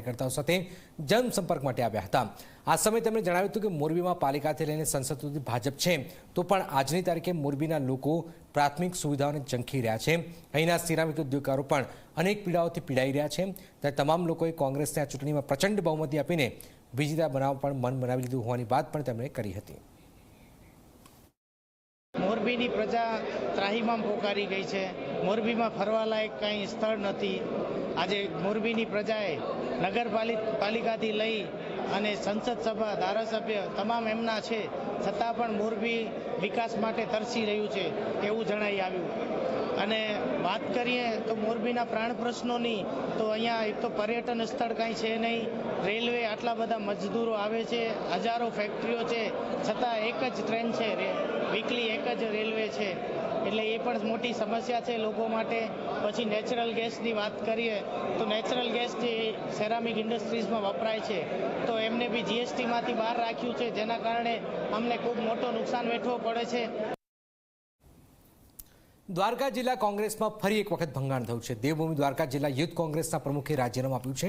કાર્યકર્તાઓ સાથે જનસંપર્ક માટે આવ્યા હતા. આ સમયે તેમણે જણાવ્યું હતું કે મોરબીમાં પાલિકાથી લઈને સંસદ સુધી ભાજપ છે, તો પણ આજની તારીખે મોરબીના લોકો પ્રાથમિક સુવિધાઓને ઝંખી રહ્યા છે. અહીંના સિરામિક ઉદ્યોગકારો પણ અનેક પીડાઓથી પીડાઈ રહ્યા છે. ત્યારે તમામ લોકોએ કોંગ્રેસને આ ચૂંટણીમાં પ્રચંડ બહુમતી આપીને વિજેતા બનાવવા પણ મન બનાવી લીધું હોવાની વાત પણ તેમણે કરી હતી. મોરબીની પ્રજા ત્રાહીમામ પોકારી ગઈ છે. મોરબીમાં ફરવાલાયક કંઈ સ્થળ નથી. આજે મોરબીની પ્રજાએ નગરપાલિકાથી લઈ અને સંસદ સભા, ધારાસભ્ય તમામ એમના છે. છતાં પણ મોરબી વિકાસ માટે તરસી રહ્યું છે એવું જણાઈ આવ્યું. અને વાત કરીએ તો મોરબીના પ્રાણ પ્રશ્નોની, તો અહીંયા એક તો પર્યટન સ્થળ કાંઈ છે નહીં. રેલવે આટલા બધા મજદૂરો આવે છે, હજારો ફેક્ટરીઓ છે. છતાં એક જ ટ્રેન છે વીકલી એક જ રેલવે છે. એટલે એ પણ મોટી સમસ્યા છે લોકો માટે. પછી નેચરલ ગેસની વાત કરીએ, તો નેચરલ ગેસ જે સેરામિક ઇન્ડસ્ટ્રીઝમાં વપરાય છે. તો એમને બી જીએસટીમાંથી બહાર રાખ્યું છે, જેના કારણે અમને ખૂબ મોટો નુકસાન વેઠવો પડે છે. દ્વારકા જિલ્લા કોંગ્રેસમાં ફરી એક વખત ભંગાણ થયું છે. દેવભૂમિ દ્વારકા જિલ્લા યુથ કોંગ્રેસના પ્રમુખે રાજીનામું આપ્યું છે.